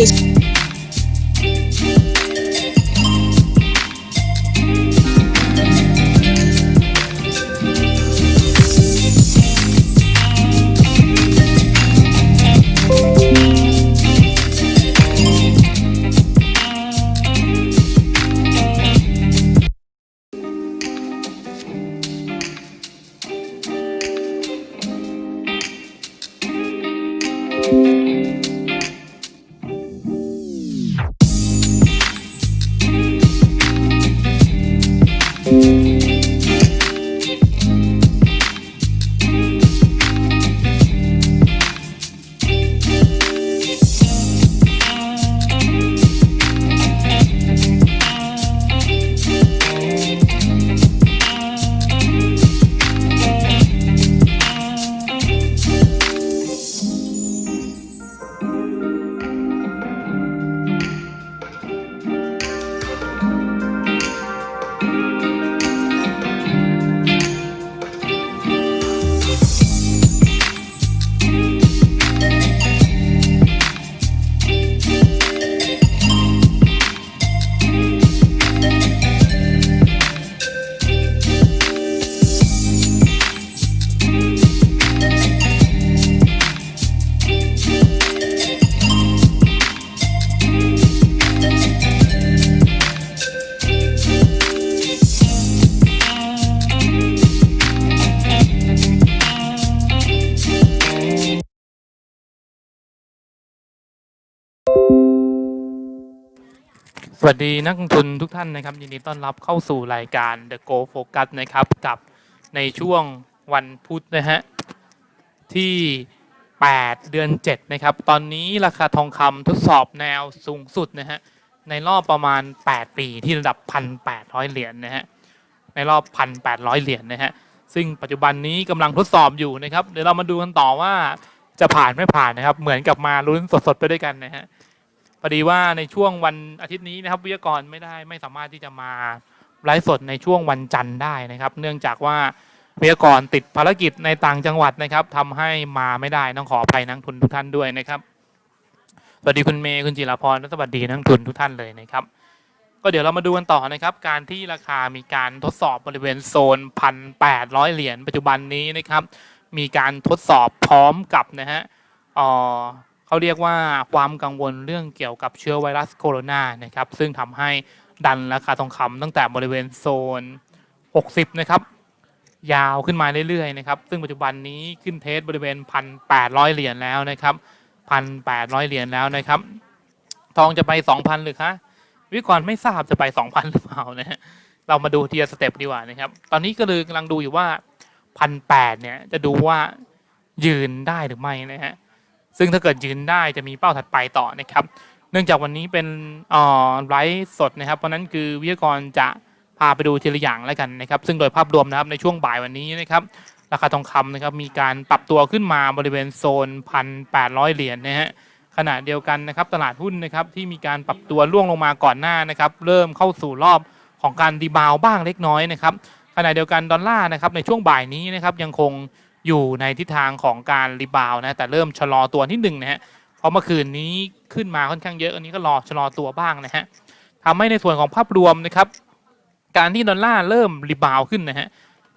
อ สวัสดีนักลงทุนทุกท่านนะครับยินดีต้อนรับเข้าสู่รายการ The Go Focus นะครับกับในช่วงวันพุธนะฮะที่ 8 เดือน 7 นะครับ ตอนนี้ราคาทองคำทดสอบแนวสูงสุดนะฮะในรอบประมาณ 8 ปีที่ระดับ 1,800 เหรียญนะฮะในรอบ 1,800 เหรียญนะฮะซึ่งปัจจุบันนี้กำลังทดสอบอยู่นะครับเดี๋ยวเรามาดูกันต่อว่าจะผ่านไม่ผ่านนะครับ เหมือนกับมาลุ้นสดๆไปด้วยกันนะฮะ พอดีว่าในช่วงวันอาทิตย์นี้นะครับวิทยากรไม่ได้ไม่สามารถที่จะมาไลฟ์สดในช่วงวันจันทร์ได้นะครับ เนื่องจากว่าวิทยากรติดภารกิจในต่างจังหวัดนะครับทำให้มาไม่ได้ต้องขออภัยนักทุนทุกท่านด้วยนะครับสวัสดีคุณเมย์คุณจิรพรและสวัสดีนักทุนทุกท่านเลยนะครับ ก็เดี๋ยวเรามาดูกันต่อนะครับ การที่ราคามีการทดสอบบริเวณโซนพันแปดร้อยเหรียญปัจจุบันนี้นะครับ มีการทดสอบพร้อมกับนะฮะอ่อ เขาเรียกว่าความกังวลเรื่องเกี่ยวกับเชื้อไวรัสโคโรนานะครับซึ่งทำให้ดันราคาทองคำตั้งแต่บริเวณโซน 60 นะครับ ยาวขึ้นมาเรื่อยๆนะครับ ซึ่งปัจจุบันนี้ขึ้นเทสบริเวณ 1,800 เหรียญแล้วนะครับ 1,800 เหรียญแล้วนะครับ ทองจะไป 2,000 หรือคะวิกรไม่ทราบจะไป 2,000 หรือเปล่านะฮะเรามาดูทีละสเต็ปดีกว่านะครับ ตอนนี้ก็เลยกำลังดูอยู่ว่า 1,800 เนี่ยจะดูว่ายืนได้หรือไม่นะฮะ ซึ่งถ้าเกิดยืนได้จะมีเป้าถัดไปต่อนะครับ เนื่องจากวันนี้เป็นออไลฟ์สดนะครับ เพราะนั้นคือวิทยากรจะพาไปดูทีละอย่างแล้วกันนะครับ ซึ่งโดยภาพรวมนะครับในช่วงบ่ายวันนี้นะครับ ราคาทองคำนะครับมีการปรับตัวขึ้นมาบริเวณโซน 1,800 เหรียญนะฮะขณะเดียวกันนะครับตลาดหุ้นนะครับที่มีการปรับตัวล่วงลงมาก่อนหน้านะครับ เริ่มเข้าสู่รอบของการดีบาวบ้างเล็กน้อยนะครับขณะเดียวกันดอลลาร์นะครับในช่วงบ่ายนี้นะครับยังคง อยู่ในทิศทางของการรีบาวนะแต่เริ่มชะลอตัวนิดหนึ่งนะฮะเพราะเมื่อคืนนี้ขึ้นมาค่อนข้างเยอะอันนี้ก็รอชะลอตัวบ้างนะฮะทำให้ในส่วนของภาพรวมนะครับ การที่ดอลลาร์เริ่มรีบาวขึ้นนะฮะ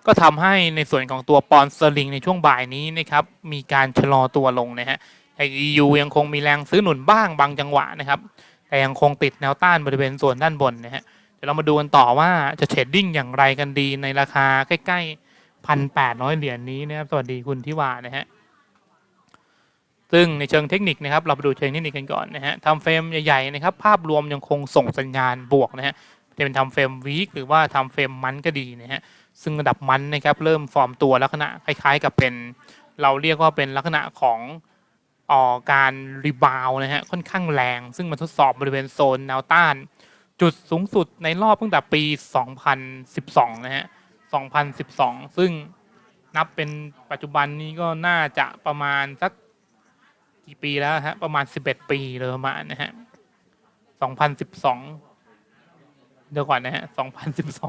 ก็ทำให้ในส่วนของตัวปอนด์สลิงในช่วงบ่ายนี้นะครับมีการชะลอตัวลงนะฮะแต่ EU ยังคงมีแรงซื้อหนุนบ้างบางจังหวะนะครับ แต่ยังคงติดแนวต้านบริเวณส่วนด้านบนนะฮะเดี๋ยวเรามาดูกันต่อว่าจะเทรดดิ้งอย่างไรกันดีในราคาใกล้ๆ พันแปดร้อยเหรียญนี้นะครับ สวัสดีคุณทิวานะฮะ ซึ่งในเชิงเทคนิคนะครับ เราไปดูเชิงเทคนิคกันก่อนนะฮะทำเฟรมใหญ่ๆนะครับ ภาพรวมยังคงส่งสัญญาณบวกนะฮะ จะเป็นทำเฟรมวีคหรือว่าทำเฟรมมันก็ดีนะฮะ ซึ่งระดับมันนะครับ เริ่มฟอร์มตัวลักษณะคล้าย ๆ กับเป็น เราเรียกว่าเป็นลักษณะของออการรีบาวนะฮะค่อนข้างแรง ซึ่งมาทดสอบบริเวณโซนแนวต้าน จุดสูงสุดในรอบตั้งแต่ปี 2012 นะฮะ 2012 ซึ่งนับเป็นปัจจุบันนี้ก็น่าจะประมาณสักกี่ปีแล้วฮะประมาณ 11 ปีเลยประมาณนะฮะ2012 เดี๋ยวก่อนนะฮะ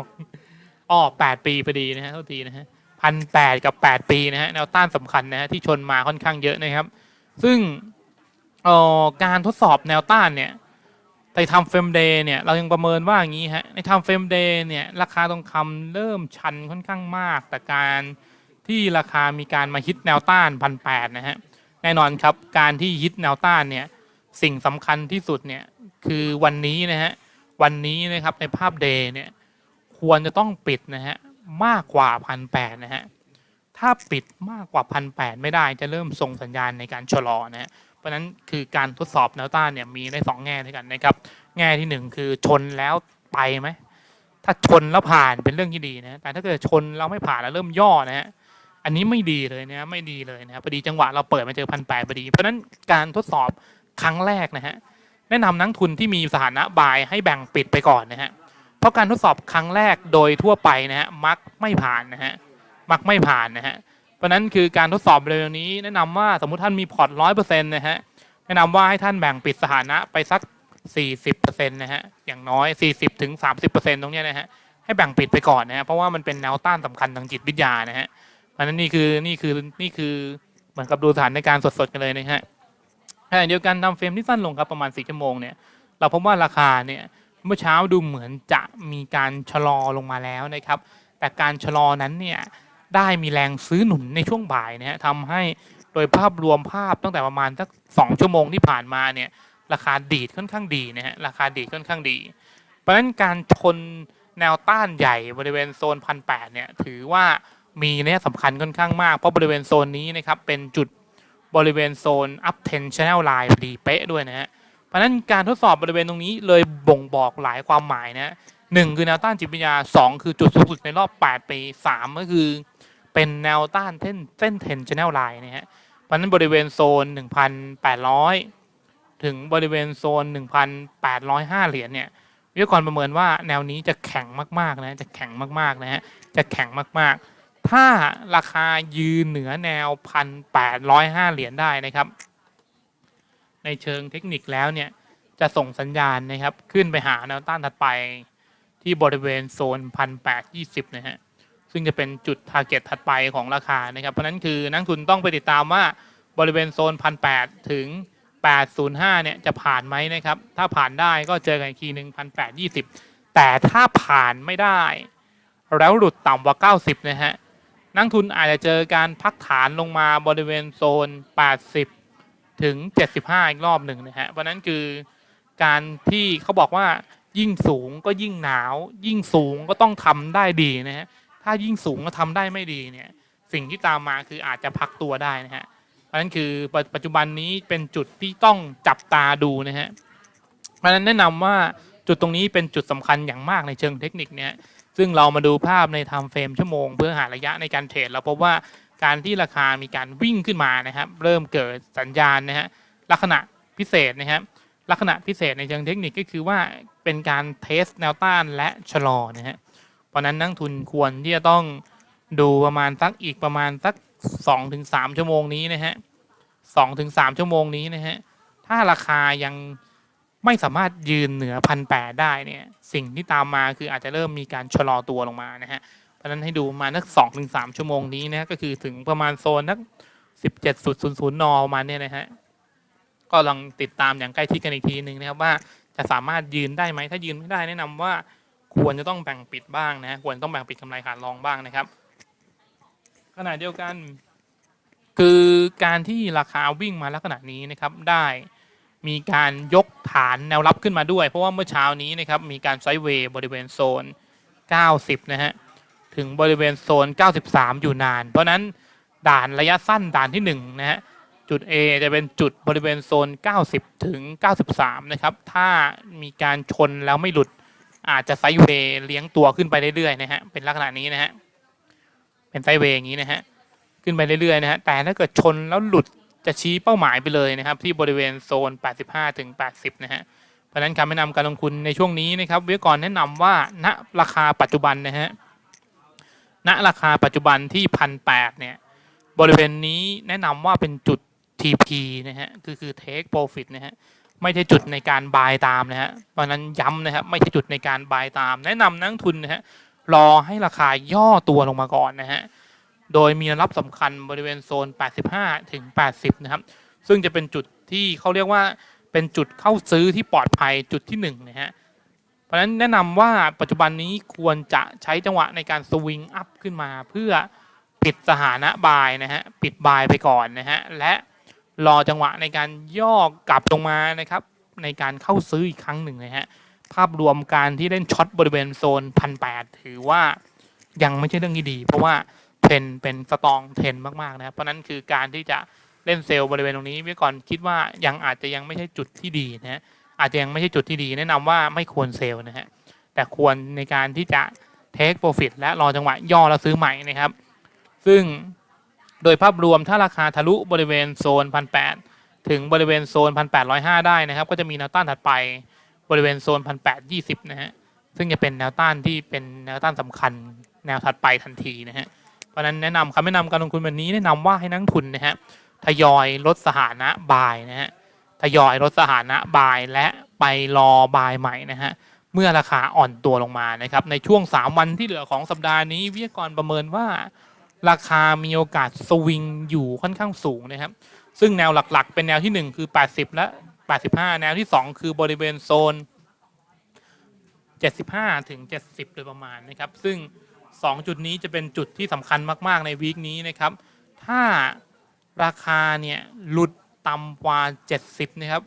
2012อ้อ8ปีพอดีนะฮะเท่าทีนะฮะพันแปดกับ 8 ปีนะฮะแนวต้านสำคัญนะฮะที่ชนมาค่อนข้างเยอะนะครับ ซึ่งออการทดสอบแนวต้านเนี่ย ในทำเฟรมเดย์เนี่ยเรายังประเมินว่าอย่างนี้ฮะในทำเฟรมเดย์เนี่ยราคาทองคำเริ่มชันค่อนข้างมาก แต่การที่ราคามีการมาฮิตแนวต้านพันแปดนะฮะแน่นอนครับการที่ฮิตแนวต้านเนี่ยสิ่งสำคัญที่สุดเนี่ยคือวันนี้นะฮะวันนี้นะครับในภาพเดย์เนี่ยควรจะต้องปิดนะฮะมากกว่าพันแปดนะฮะถ้าปิดมากกว่าพันแปดไม่ได้จะเริ่มส่งสัญญาณในการชะลอนะฮะ เพราะฉะนั้นคือการทดสอบแนวต้านเนี่ยมีได้สองแง่ด้วยกันนะครับ แง่ที่หนึ่งคือชนแล้วไปไหมถ้าชนแล้วผ่านเป็นเรื่องที่ดีนะแต่ถ้าเกิดชนแล้วไม่ผ่านแล้วเริ่มย่อนะฮะอันนี้ไม่ดีเลยนะไม่ดีเลยนะครับพอดีจังหวะเราเปิดมาเจอพันแปดพอดี เพราะนั้นการทดสอบครั้งแรกนะฮะแนะนำนักทุนที่มีสถานะบายให้แบ่งปิดไปก่อนนะฮะเพราะการทดสอบครั้งแรกโดยทั่วไปนะฮะมักไม่ผ่านนะฮะมักไม่ผ่านนะฮะ ราะนั้นคือการทดสอบเร็วนี้ แนะนำว่าสมมุติท่านมีพอร์ตร้อยเปอร์เซ็นต์นะฮะแนะนำว่าให้ท่านแบ่งปิดสถานะไปสัก40%นะฮะอย่างน้อย40ถึง30%ตรงเนี้นะฮะให้แบ่งปิดไปก่อนนะฮะเพราะว่ามันเป็นแนวต้านสำคัญทางจิตวิทยานะฮะเพราะนั้นนี่คือนี่คือนี่คือเหมือนกับดูสถานการณ์สดๆกันเลยนะฮะขณะเดียวกันทำเฟรมที่สั้นลงครับประมาณ4ชั่วโมงเนี่ยเราพบว่าราคาเนี่ยเมื่อเช้าดูเหมือนจะมีการชะลอลงมาแล้วนะครับ แต่การชะลอนั้นเนี่ย ได้มีแรงซื้อหนุนในช่วงบ่ายนะฮะทำให้โดยภาพรวมภาพตั้งแต่ประมาณสักสองชั่วโมงที่ผ่านมาเนี่ยราคาดีดค่อนข้างดีนะฮะราคาดีดค่อนข้างดี เพราะฉะนั้นการชนแนวต้านใหญ่บริเวณโซนพันแปดเนี่ยถือว่ามีนัยสำคัญค่อนข้างมาก เพราะบริเวณโซนนี้นะครับเป็นจุดบริเวณโซน up ten channel line พอดีเป๊ะด้วยนะฮะเพราะนั้นการทดสอบบริเวณตรงนี้เลยบ่งบอกหลายความหมายนะฮะหนึ่งคือแนวต้านจิตวิทยาสองคือจุดสูงสุดในรอบ 8 ปีสามก็คือ เป็นแนวต้านเส้นเส้น 10 channel line นะฮะเพราะฉะนั้นบริเวณโซน 1,800 ถึงบริเวณโซน 1,805 เหรียญเนี่ยวิทยากรประเมินว่าแนวนี้จะแข็งมากๆนะจะแข็งมากๆนะฮะจะแข็งมากๆ ถ้าราคายืนเหนือแนว 1,805 เหรียญได้นะครับ ในเชิงเทคนิคแล้วเนี่ยจะส่งสัญญาณนะครับ ขึ้นไปหาแนวต้านถัดไปที่บริเวณโซน 1,820 นะฮะ ซึ่งจะเป็นจุด t a r g e t ถัดไปของราคานะครับ เพราะนั้นคือนักทุนต้องไปติดตามว่าบริเวณโซน 1,800 ถึง 805 เนี่ยจะผ่านไหมนะครับ ถ้าผ่านได้ก็เจอกันอีกทีหนึ่ง1,820 แต่ถ้าผ่านไม่ได้ แล้วหลุดต่ำกว่า 90 นะฮะ นักทุนอาจจะเจอการพักฐานลงมาบริเวณโซน 80 ถึง 75 อีกรอบหนึ่งนะฮะ เพราะนั้นคือการที่เขาบอกว่ายิ่งสูงก็ยิ่งหนาว ยิ่งสูงก็ต้องทำได้ดีนะฮะ ถ้ายิ่งสูงก็ทำได้ไม่ดีเนี่ย สิ่งที่ตามมาคืออาจจะพักตัวได้นะฮะเพราะฉะนั้นคือปัจจุบันนี้เป็นจุดที่ต้องจับตาดูนะฮะเพราะฉะนั้นแนะนำว่าจุดตรงนี้เป็นจุดสำคัญอย่างมากในเชิงเทคนิคเนี่ยซึ่งเรามาดูภาพในไทม์เฟรมชั่วโมงเพื่อหาระยะในการเทรดเราพบว่าการที่ราคามีการวิ่งขึ้นมานะครับ เริ่มเกิดสัญญาณนะฮะลักษณะพิเศษนะครับลักษณะพิเศษในเชิงเทคนิคก็คือว่าเป็นการเทสแนวต้านและชะลอนะฮะ เพราะนั้นนักทุนควรที่จะต้องดูประมาณสักอีกประมาณสักสองถึงสามชั่วโมงนี้นะฮะสองถึงสามชั่วโมงนี้นะฮะถ้าราคายังไม่สามารถยืนเหนือพันแปดได้เนี่ยสิ่งที่ตามมาคืออาจจะเริ่มมีการชะลอตัวลงมานะฮะเพราะนั้นให้ดูมานักสองถึงสามชั่วโมงนี้นะฮะก็คือถึงประมาณโซนนักสิบเจ็ดศูนย์ศูนย์ศูนย์นอประมาณเนี้ยนะฮะก็ลองติดตามอย่างใกล้ชิดกันอีกทีหนึ่งนะครับว่าจะสามารถยืนได้ไหมถ้ายืนไม่ได้แนะนำว่า ควรจะต้องแบ่งปิดบ้างนะฮะควรต้องแบ่งปิดกำไรขาดรองบ้างนะครับ ขณะเดียวกัน คือการที่ราคาวิ่งมาลักษณะนี้นะครับได้มีการยกฐานแนวรับขึ้นมาด้วย เพราะว่าเมื่อเช้านี้นะครับมีการไซด์เวย์บริเวณโซน 90 นะฮะถึงบริเวณโซน 93 อยู่นาน เพราะฉะนั้นด่านระยะสั้นด่านที่1นะฮะจุด A จะเป็นจุดบริเวณโซน 90 ถึง 93 นะครับ ถ้ามีการชนแล้วไม่หลุด อาจจะไซด์เวย์เลี้ยงตัวขึ้นไปเรื่อยๆนะฮะเป็นลักษณะนี้นะฮะเป็นไซด์เวย์อย่างนี้นะฮะขึ้นไปเรื่อยๆนะฮะแต่ถ้าเกิดชนแล้วหลุดจะชี้เป้าหมายไปเลยนะครับ ที่บริเวณโซน 85ถึง80 นะฮะเพราะนั้นคำแนะนำการลงทุนในช่วงนี้นะครับวิทยากรแนะนำว่าณราคาปัจจุบันนะฮะณราคาปัจจุบันที่พันแเนี่ยบริเวณนี้แนะนำว่าเป็นจุด TP นะฮะคือคือ take profit นะฮะ ไม่ใช่จุดในการบายตามนะฮะเพราะนั้นย้ำนะครับ ไม่ใช่จุดในการบายตาม แนะนำนักทุนนะฮะรอให้ราคาย่อตัวลงมาก่อนนะฮะโดยมีรับสำคัญบริเวณโซน 85 ถึง 80 นะครับ ซึ่งจะเป็นจุดที่เขาเรียกว่าเป็นจุดเข้าซื้อที่ปลอดภัยจุดที่หนึ่งนะฮะเพราะฉะนั้นแนะนำว่าปัจจุบันนี้ควรจะใช้จังหวะในการสวิงอัพขึ้นมาเพื่อปิดสถานะบายนะฮะปิดบายไปก่อนนะฮะและ รอจังหวะในการย่อกลับลงมานะครับ ในการเข้าซื้ออีกครั้งหนึ่งนะฮะภาพรวมการที่เล่นช็อตบริเวณโซนพันแปดถือว่ายังไม่ใช่เรื่องที่ดี เพราะว่าเทรนเป็นสตองเทรนมากๆนะครับเพราะนั้นคือการที่จะเล่นเซลล์บริเวณตรงนี้ไว้ก่อนคิดว่ายังอาจจะยังไม่ใช่จุดที่ดีนะฮะอาจจะยังไม่ใช่จุดที่ดี แนะนำว่าไม่ควรเซลล์นะฮะแต่ควรในการที่จะ take profit และรอจังหวะย่อแล้วซื้อใหม่นะครับ ซึ่ง โดยภาพรวมถ้าราคาทะลุบริเวณโซนพันแถึงบริเวณโซนพันแปดได้นะครับ ก็จะมีแนวต้านถัดไปบริเวณโซนพันแปดนะฮะซึ่งจะเป็นแนวต้านที่เป็นแนวต้านสำคัญแนวถัดไปทันทีนะฮะเพราะนั้นแนะนำคำแนะนำการลงทุนแบบนี้แนะนำว่าให้นักทุนนะฮะทยอยลดสถานะบายนะฮะทยอยลดสถานะบายและไปรอบายใหม่นะฮะเมื่อราคาอ่อนตัวลงมานะครับในช่วง 3 วันที่เหลือของสัปดาห์นี้วิทยากรประเมินว่า ราคามีโอกาสสวิงอยู่ค่อนข้างสูงนะครับ ซึ่งแนวหลักๆ เป็นแนวทีหนึ่1 คือ 80 และ 85 แนวที่ 2 คือบริเวณโซน 75 ถึง 70 โดยประมาณนะครับ ซึ่ง 2 จุดนี้จะเป็นจุดที่สำคัญมาก ๆ ในวีคนี้นะครับ ถ้าราคาเนี่ยหลุดต่ำกว่า 70 นะครับ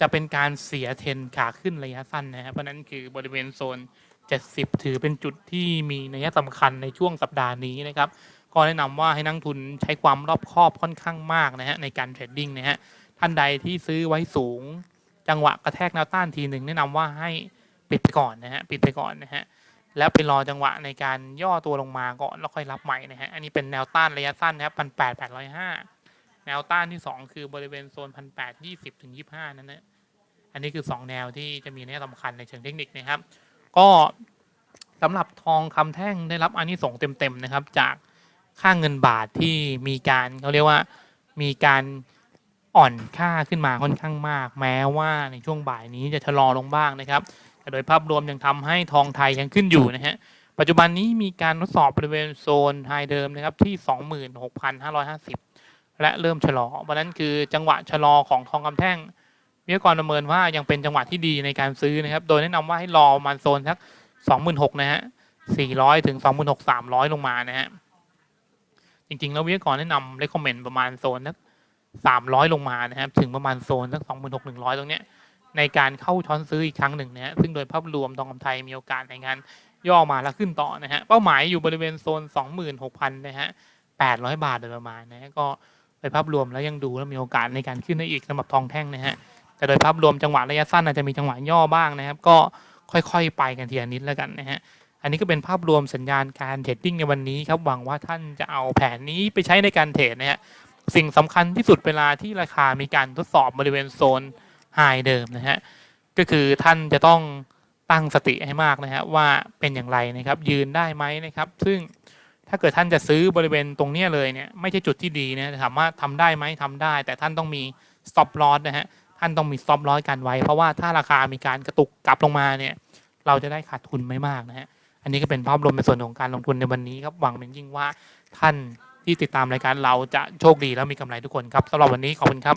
จะเป็นการเสียเทรนขาขึ้นระยะสั้นนะครับเพราะฉะนั้นคือบริเวณโซน 70 ถือเป็นจุดที่มีนัยสำคัญในช่วงสัปดาห์นี้นะครับ ก็แนะนำว่าให้นักทุนใช้ความรอบคอบค่อนข้างมากนะฮะในการเทรดดิ้งนะฮะ ท่านใดที่ซื้อไว้สูง จังหวะกระแทกแนวต้านทีหนึ่งแนะนำว่าให้ปิดไปก่อนนะฮะ ปิดไปก่อนนะฮะ แล้วไปรอจังหวะในการย่อตัวลงมาก่อนแล้วค่อยรับใหม่นะฮะ อันนี้เป็นแนวต้านระยะสั้นนะครับพันแปดแปดร้อยห้าแนวต้านที่ 2 คือบริเวณโซนพันแปดยี่สิบถึงยี่ห้านั่นนะ อันนี้คือ 2 แนวที่จะมีนัยสำคัญในเชิงเทคนิคนะครับ ก็สำหรับทองคำแท่งได้รับอันนี้ส่งเต็มๆนะครับ จากค่าเงินบาทที่มีการเขาเรียกว่ามีการอ่อนค่าขึ้นมาค่อนข้างมาก แม้ว่าในช่วงบ่ายนี้จะชะลอลงบ้างนะครับแต่โดยภาพรวมยังทำให้ทองไทยยังขึ้นอยู่นะฮะปัจจุบันนี้มีการทดสอบบริเวณโซนไฮเดิมนะครับที่ 26,550 และเริ่มชะลอเพราะนั้นคือจังหวะชะลอของทองคำแท่ง วิทยากรประเมินว่ายังเป็นจังหวะที่ดีในการซื้อนะครับ โดยแนะนำว่าให้รอประมันโซนสัก26,000นะฮะ400ถึง26,000 300ลงมานะฮะจริงๆ แล้ววิทยากรแนะนำเลคคอมเมนต์ประมาณโซนสัก300ลงมานะครับ ถึงประมาณโซนสัก26,100ตรงเนี้ยในการเข้าช้อนซื้ออีกครั้งหนึ่งนะฮะซึ่งโดยภาพรวมทองคำไทยมีโอกาสในการย่อมาแล้วขึ้นต่อนะฮะเป้าหมายอยู่บริเวณโซน 26,000นะฮะ800 บาทโดยประมาณนะฮะก็โดยภาพรวมแล้วยังดูแล้วมีโอกาสในการขึ้นได้อีกสำหรับทองแท่งนะฮะ แต่โดยภาพรวมจังหวะระยะสั้นอาจจะมีจังหวะย่อบ้างนะครับ ก็ค่อยๆ ไปกันทีละนิดแล้วกันนะฮะอันนี้ก็เป็นภาพรวมสัญญาณการเทรดดิ้งในวันนี้ครับหวังว่าท่านจะเอาแผนนี้ไปใช้ในการเทรดนะฮะสิ่งสำคัญที่สุดเวลาที่ราคามีการทดสอบบริเวณโซนไฮเดิมนะฮะก็คือท่านจะต้องตั้งสติให้มากนะฮะว่าเป็นอย่างไรนะครับ ยืนได้ไหมนะครับ ซึ่งถ้าเกิดท่านจะซื้อบริเวณตรงนี้เลยเนี่ยไม่ใช่จุดที่ดีนะถามว่าทำได้ไหมทำได้ แต่ท่านต้องมี stop loss นะฮะ ท่านต้องมีซอฟร้อยกันไว้ เพราะว่าถ้าราคามีการกระตุกกลับลงมาเนี่ยเราจะได้ขาดทุนไม่มากนะฮะอันนี้ก็เป็นภาพรวมในส่วนของการลงทุนในวันนี้ครับหวังเป็นยิ่งว่าท่านที่ติดตามรายการเราจะโชคดีแล้วมีกำไรทุกคนครับสำหรับวันนี้ขอบคุณครับ